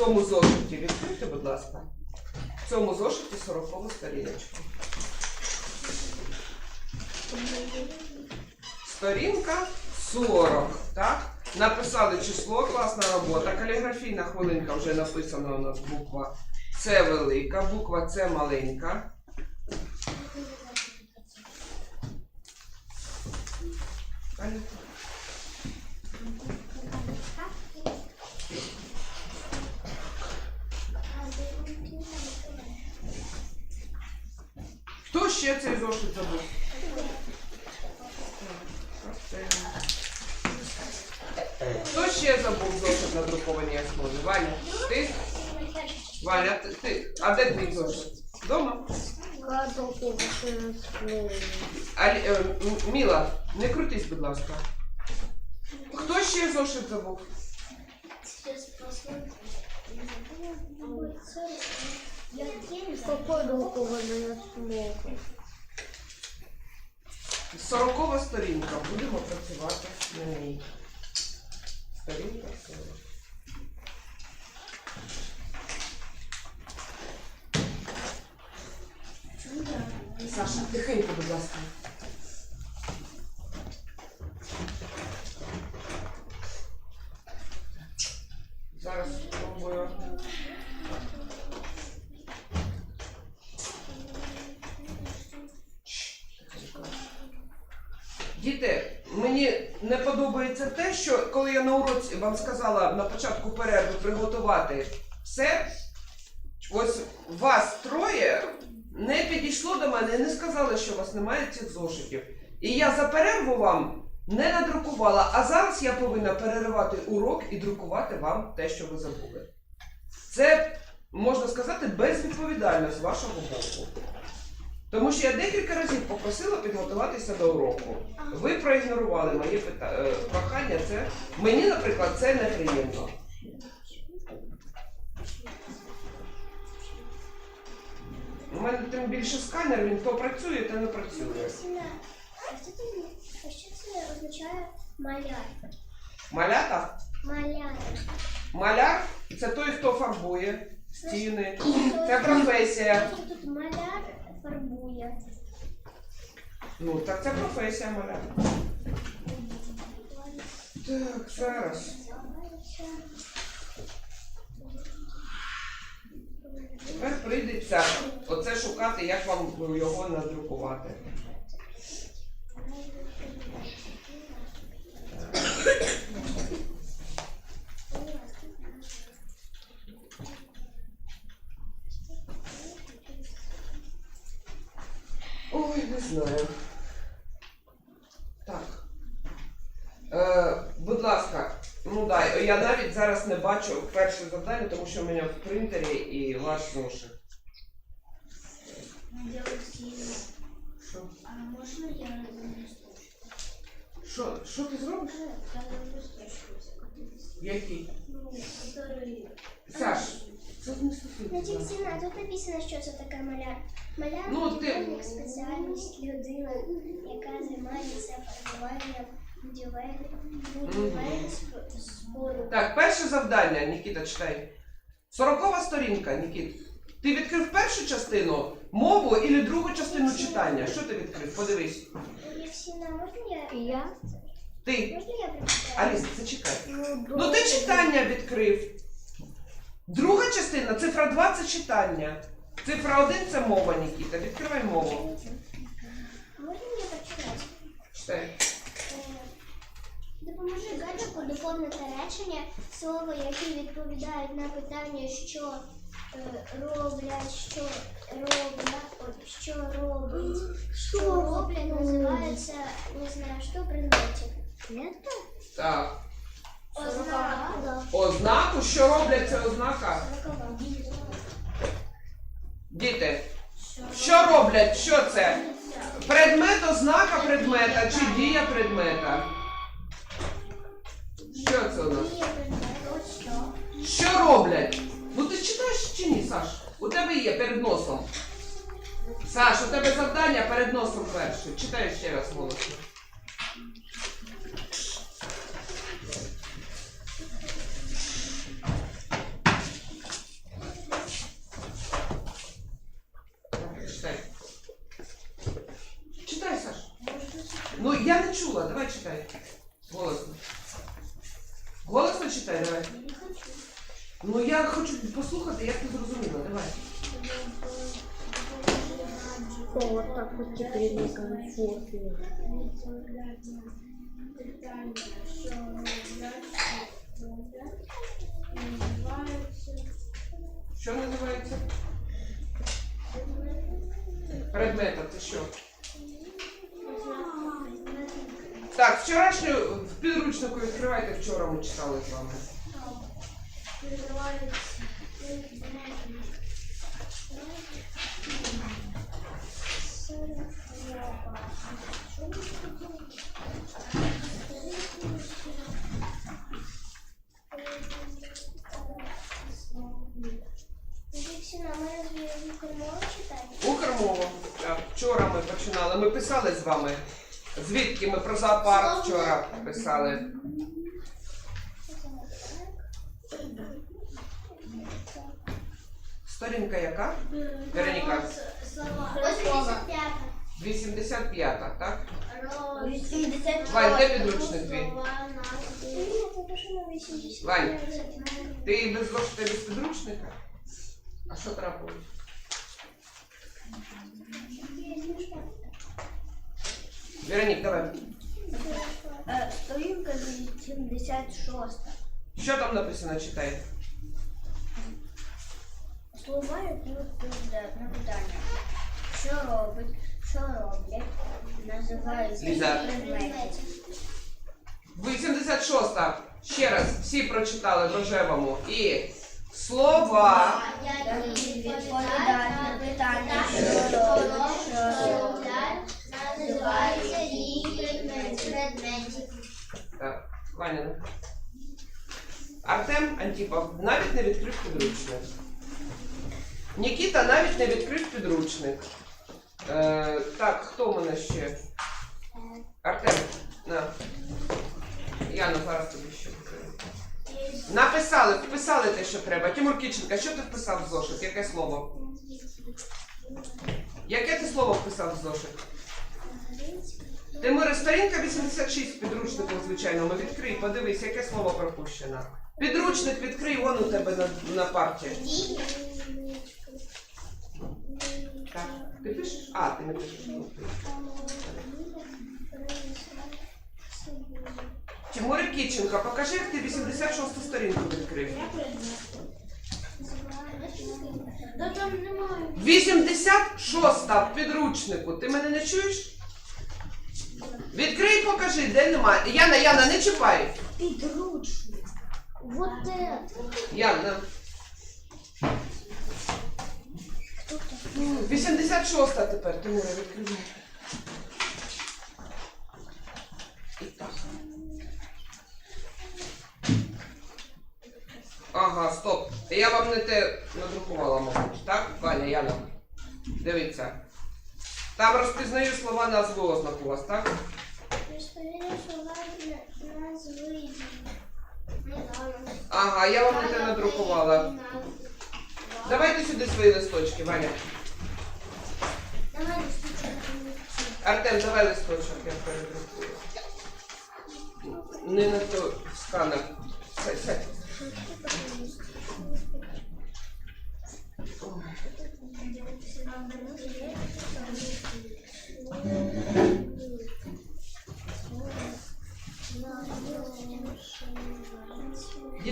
цьому зошиті, відкрийте, будь ласка. В цьому зошиті 40 сторіночку. Сторінка 40, так? Написали число, класна робота. Каліграфійна хвилинка вже написана у нас буква С велика, буква С маленька. Далі. Хто ще цей зошит забув? Хто ще забув зошит на друкованій основі? Ваня, ти? Ваня, ти, ти? А де твій зошит? Дома? Алі, е, Міла, не крутись, будь ласка. Хто ще зошит забув? Сорокова сторінка. Будемо працювати на ній. Сторінка 40. Саша, тихенько, будь ласка. Діти, мені не подобається те, що коли я на уроці вам сказала на початку перерви приготувати все, ось вас троє не підійшло до мене і не сказали, що у вас немає цих зошитів. І я за перерву вам не надрукувала, а зараз я повинна переривати урок і друкувати вам те, що ви забули. Це, можна сказати, безвідповідально з вашого боку. Тому що я декілька разів попросила підготуватися до уроку. Ви проігнорували моє пита... е, прохання. Це мені, наприклад, це неприємно. У мене тим більше сканер, він то працює, то не працює. Що це означає маляр? Малята, Маляр. маляр це той, хто фарбує стіни. Це професія. Тут маляр фарбує? Ну, так це професія моя. Так, зараз. Тепер прийдеться оце шукати, як вам його надрукувати. Ой, не знаю. Так. Е, будь ласка, ну дай. Я навіть зараз не бачу перше завдання, тому що у мене в принтері і ваш зошит. Що? А можна я листочку? Що, що ти зробиш? Який? Ну. Саш, це не стосується. Значить, Сіна, тут написано, що це таке маляр. Маляр Ну, ти- художник, спеціальність людина, яка займається фарбуванням Так, перше завдання, Нікіта, читай. Сорокова сторінка, Нікіт. Ти відкрив першу частину мову і другу частину читання. Що ти відкрив? Подивись. Можна я? Я? Ти. Можна я прочитаю? Аліс, зачекай. Ну ти читання відкрив. Друга частина, цифра 2 це читання. Цифра 1 це мова, Нікіта. Відкривай мову. Можна я прочитати? Читай. Допоможи гаджику доповнити речення, слова, які відповідають на питання, що е, роблять, що роблять, що робить, що роблять, називається, не знаю, що предметів. Это? Так. Ознака. Ознаку, що роблять це ознака? Діти. Що роблять? Що це? Предмет, ознака предмета чи дія предмета? Що це у нас? Що роблять? Ну ти читаєш чи ні, Саш? У тебе є перед носом. Саш, у тебе завдання перед носом перше. Читаєш ще раз голосно. Хочу послухати, як ти зрозуміла. Давай. О, вот так вот теперь некомфортно. Що називається? Предмета, ти що? Так, вчорашню в підручнику відкривайте, вчора ми читали з вами. Читати? Укрмова. Так, вчора ми починали. Ми писали з вами. Звідки ми про зоопарк вчора писали. Сторінка яка? Вероніка. Слова. 85. 85, так? Вань, де підручник твій? Ні, це те, що на 85. Вань. Ти без зошита без підручника? А що трапилось? Веронік, давай. Е, Сторінка 76. Що там написано, читай? Відповідають на питання. Що робить, що роблять, називають Ліза. предмети. 86. Ще раз всі прочитали в рожевому. І слова. Які відповідають на питання, що робить, що робить. Називається її предметів. Так, Ваня. Артем Антіпов навіть не відкрив підручник. Нікіта навіть не відкрив підручник. Е, так, хто в мене ще? Артем, на. Яна, зараз тобі ще покажу. Написали, вписали те, що треба. Тимур Кіченка, що ти вписав в зошит? Яке слово? Яке ти слово вписав в зошит? Тимур, сторінка 86 в підручнику, звичайно, ми відкрий, подивись, яке слово пропущено. Підручник відкрий, вон у тебе на, на парті. Так, ти пишеш? А, ти не пишеш. Ну, ти. Тимур Кіченко, покажи, як ти 86 сторінку відкрив. Та там немає. 86 в підручнику. Ти мене не чуєш? Відкрий, покажи, де немає. Яна, Яна, не чіпай. Підручник. Вот это. Яна. 86 тепер, Тимура, відкривай. І так. Ага, стоп. Я вам не те надрукувала, мабуть. Так, Ваня, Яна? Дивіться. Там розпізнаю слова назви ознак у вас, так? Розповідаю слова на- назви. Не знаю. Ага, я вам не надрукувала. Давайте сюди свої листочки, Ваня. Давай. Артем, давай листочок, я передрукую. Не на то сканер. Сядь, сядь.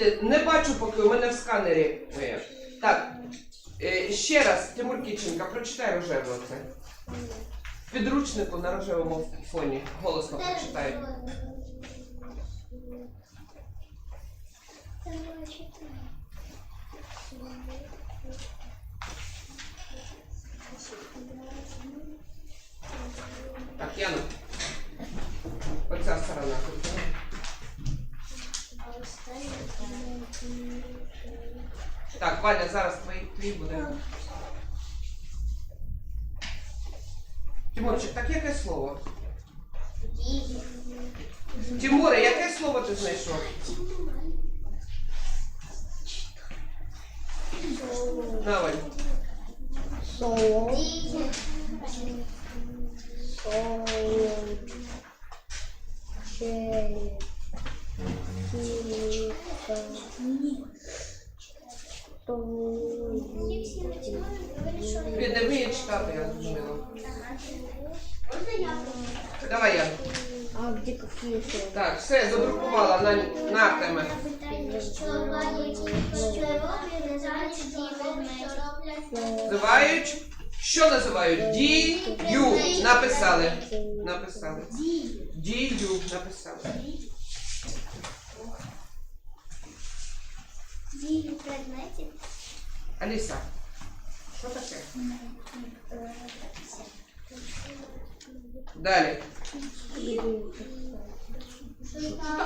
Діти, не бачу, поки у мене в сканері. Так, е, ще раз, Тимур Кіченка, прочитай рожеве оце. В підручнику на рожевому фоні. Голосно прочитай. Так, Яна. Так, Валя, зараз твій, твій буде. Тимурчик, так яке слово? Тимуре, яке слово ти знайшов? На, Валь. Сол. Сол. Він не Вміє читати, я зрозуміла. Давай я. А где какие? Так, все, задрукувала на, на що. Називають. Що називають? Дію. Написали. Написали. Дію написали. Дії предметів. Аліса, що таке? Далі.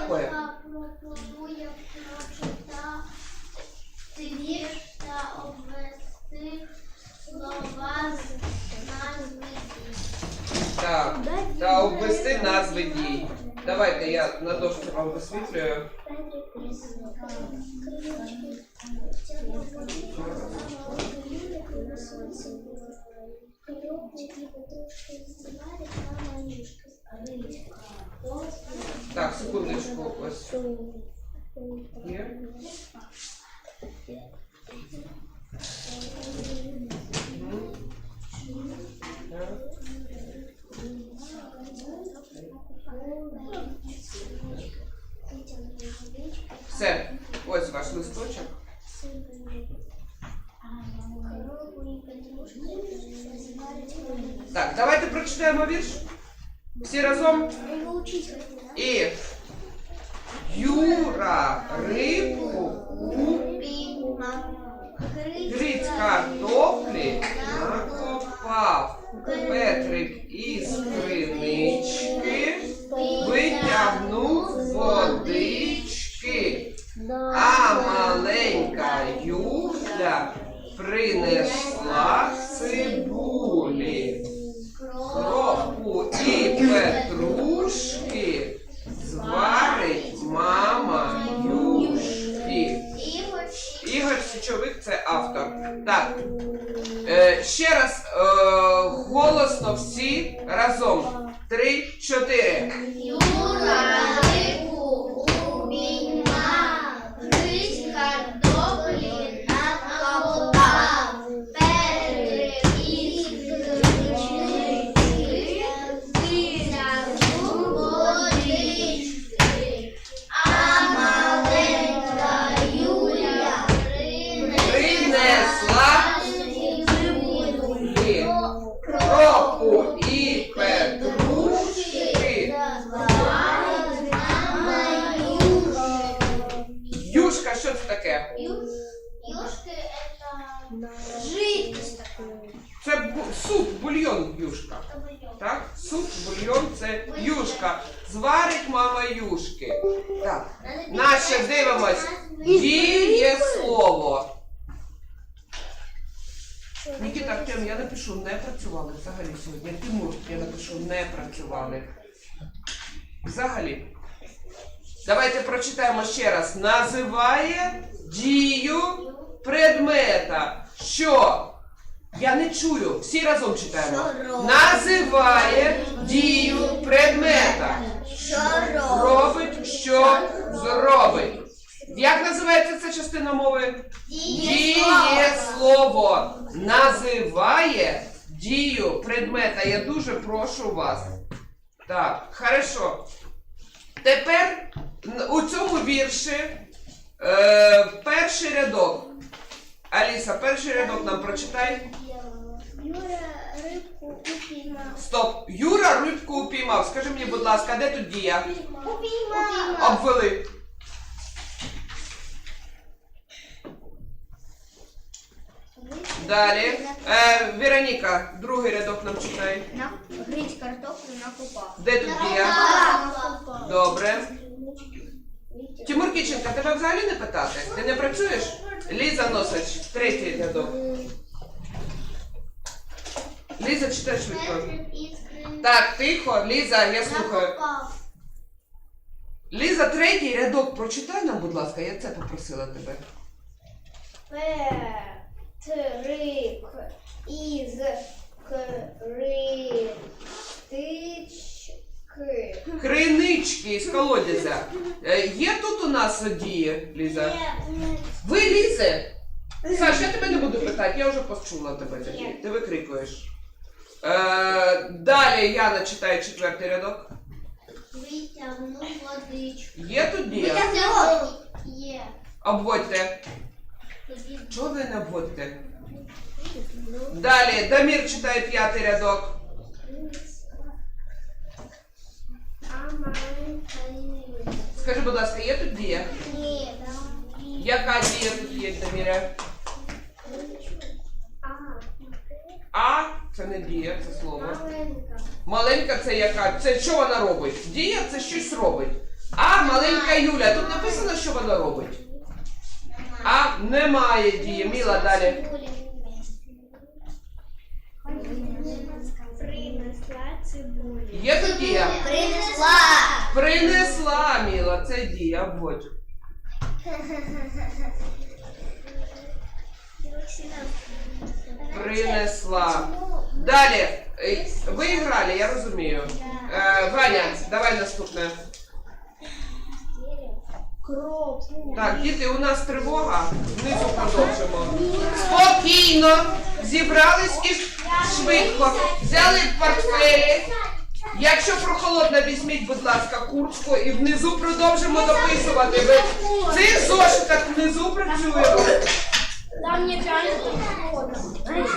таке? Пропонує прочитати вірш та обвести слова з назви Так. Та обвести назви дій. Давайте я на дошці вам висвітлюю. Так, секундочку, ось. Так. Все, ось ваш листочок. Так, давайте прочитаємо вірш. Всі разом. І Юра рибку у гриць картоплі накопав. Петрик із кринички витягнув водички, а маленька Юля принесла цибулі. Кропу і петрушки зварить мама Юшки. Ігор Січовик це автор. Так. Е, ще раз е, голосно всі разом. Три, чотири. Юра працювали. Взагалі. Давайте прочитаємо ще раз. Називає дію предмета. Що? Я не чую. Всі разом читаємо. Називає дію предмета. Що Робить, що зробить. Як називається ця частина мови? Дієслово називає дію предмета. Я дуже прошу вас. Так, хорошо. Тепер у цьому вірші е, перший рядок. Аліса, перший рядок нам прочитай. Юра рибку упіймав. Стоп. Юра рибку упіймав. Скажи мені, будь ласка, де тут дія? Упіймав. Обвели. Далі. Е, Вероніка, другий рядок нам читай. Грить картоплю накупав. Де тут дія? Добре. Тимур Кіченка, тебе взагалі не питати? Ти не працюєш? Ліза Носич, третій рядок. Ліза, читай швидко. Так, тихо, Ліза, я слухаю. Ліза, третій рядок прочитай нам, будь ласка, я це попросила тебе. Петрик із критички Кринички. із колодязя. Е, Є тут у нас дії, Ліза? Ви Лізе? Саш, я тебе не буду питати, я вже почула тебе тоді. Ти викрикуєш. Е, далі Яна читає четвертий рядок. Витягну водичку. Є тут дія? Є. Обводьте. Чого ви не? Далі Дамір читає п'ятий рядок. Скажи, будь ласка, є тут дія? Ні. Яка дія тут є, Даміре? А. А це не дія, це слово. Маленька. Маленька це яка? Це що вона робить? Дія це щось робить. А маленька Юля. Тут написано, що вона робить. Немає дії. Міла далі. Принесла цибулю. Є тут дія? Принесла. Принесла Міла. Це дія. Обводь. Принесла. Далі. Е, Ви грали, я розумію. Е, Ваня, давай наступне. Кропу. Так, діти, у нас тривога. Внизу продовжимо. Спокійно. Зібрались і швидко. Взяли портфелі. Якщо прохолодно, візьміть, будь ласка, куртку і внизу продовжимо дописувати. Ви в цих зошитах внизу працюємо. Там не